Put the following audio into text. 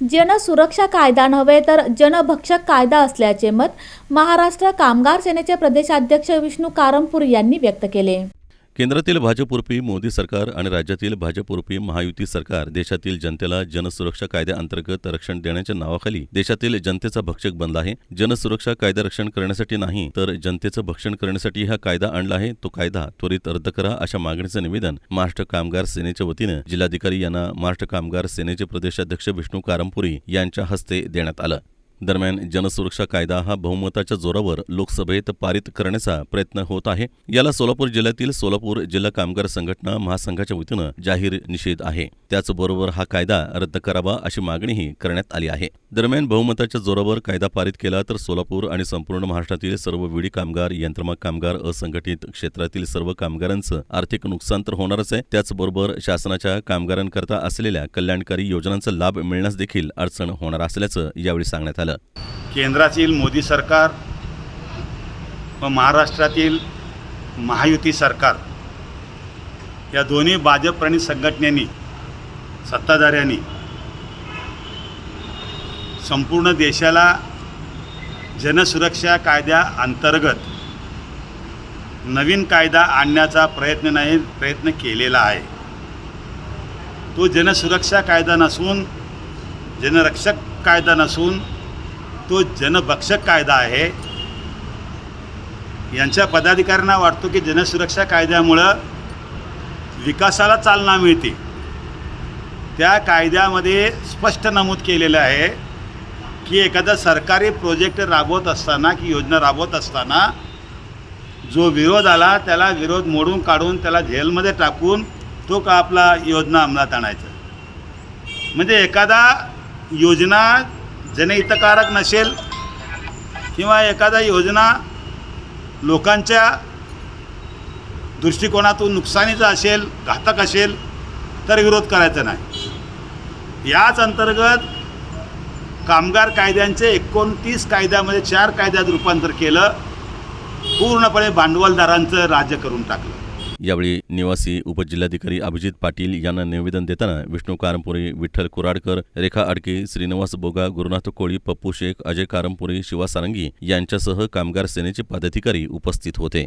जनसुरक्षा कायदा नव्हे तर जनभक्षक कायदा असल्याचे मत महाराष्ट्र कामगार सेनेचे प्रदेशाध्यक्ष विष्णू कारमपूर यांनी व्यक्त केले. केंद्रातील भाजपरूपी मोदी सरकार आणि राज्यातील भाजपरूपी महायुती सरकार देशातील जनतेला जनसुरक्षा कायद्याअंतर्गत रक्षण देण्याच्या नावाखाली देशातील जनतेचा भक्षक बनला आहे. जनसुरक्षा कायदा रक्षण करण्यासाठी नाही तर जनतेचं भक्षण करण्यासाठी हा कायदा आणला आहे. तो कायदा त्वरित रद्द करा अशा मागणीचं निवेदन महाराष्ट्र कामगार सेनेच्या वतीनं जिल्हाधिकारी यांना महाराष्ट्र कामगार सेनेचे प्रदेशाध्यक्ष विष्णू कारंपुरी यांच्या हस्ते देण्यात आलं. दरम्यान जनसुरक्षा कायदा हा बहुमताच्या जोरावर लोकसभेत पारित करण्याचा प्रयत्न होत आहे. याला सोलापूर जिल्ह्यातील सोलापूर जिल्हा कामगार संघटना महासंघाच्या वतीनं जाहीर निषेध आहे. त्याचबरोबर हा कायदा रद्द करावा अशी मागणीही करण्यात आली आहे. दरम्यान बहुमताच्या जोरावर कायदा पारित केला तर सोलापूर आणि संपूर्ण महाराष्ट्रातील सर्व विडी कामगार यंत्रमाग कामगार असंघटित क्षेत्रातील सर्व कामगारांचं आर्थिक नुकसान तर होणारच आहे. त्याचबरोबर शासनाच्या कामगारांकरता असलेल्या कल्याणकारी योजनांचा लाभ मिळण्यास देखील अडचण होणार असल्याचं यावेळी सांगण्यात आलं. केंद्रातील मोदी सरकार व महाराष्ट्रातील महायुती सरकार या दोन्ही भाजप प्रणित संघटनेनी सत्ताधाऱ्यांनी संपूर्ण देशाला जनसुरक्षा कायद्याअंतर्गत नवीन कायदा आणण्याचा प्रयत्न नाही प्रयत्न केलेला आहे. तो जनसुरक्षा कायदा नसून जनरक्षक कायदा नसून तो जनभक्षक कायदा आहे. यांच्या पदाधिकाऱ्यांना वाटतो की जनसुरक्षा कायद्यामुळं विकासाला चालना मिळते. त्या कायद्यामध्ये स्पष्ट नमूद केलेलं आहे की एखादा सरकारी प्रोजेक्ट राबवत असताना की योजना राबवत असताना जो विरोध आला त्याला विरोध मोडून काढून त्याला झेलमध्ये टाकून तो का आपला योजना अंमलात आणायचा? म्हणजे एखादा योजना जनहितकारक नसेल किंवा एखादा योजना लोकांच्या दृष्टिकोनातून नुकसानीचा असेल घातक असेल तर विरोध करायचा नाही. याच अंतर्गत कामगार कायद्यांचे एकोणतीस कायद्यामध्ये चार कायद्यात रूपांतर केलं पूर्णपणे भांडवलदारांचं राज्य करून टाकलं. यावेळी निवासी उपजिल्हाधिकारी अभिजित पाटील यांना निवेदन देताना विष्णू कारंपुरी विठ्ठल कुराडकर रेखा अडके श्रीनिवास बोगा गुरुनाथ कोळी पप्पू शेख अजय कारंपुरी शिवा सारंगी यांच्यासह कामगार सेनेचे पदाधिकारी उपस्थित होते.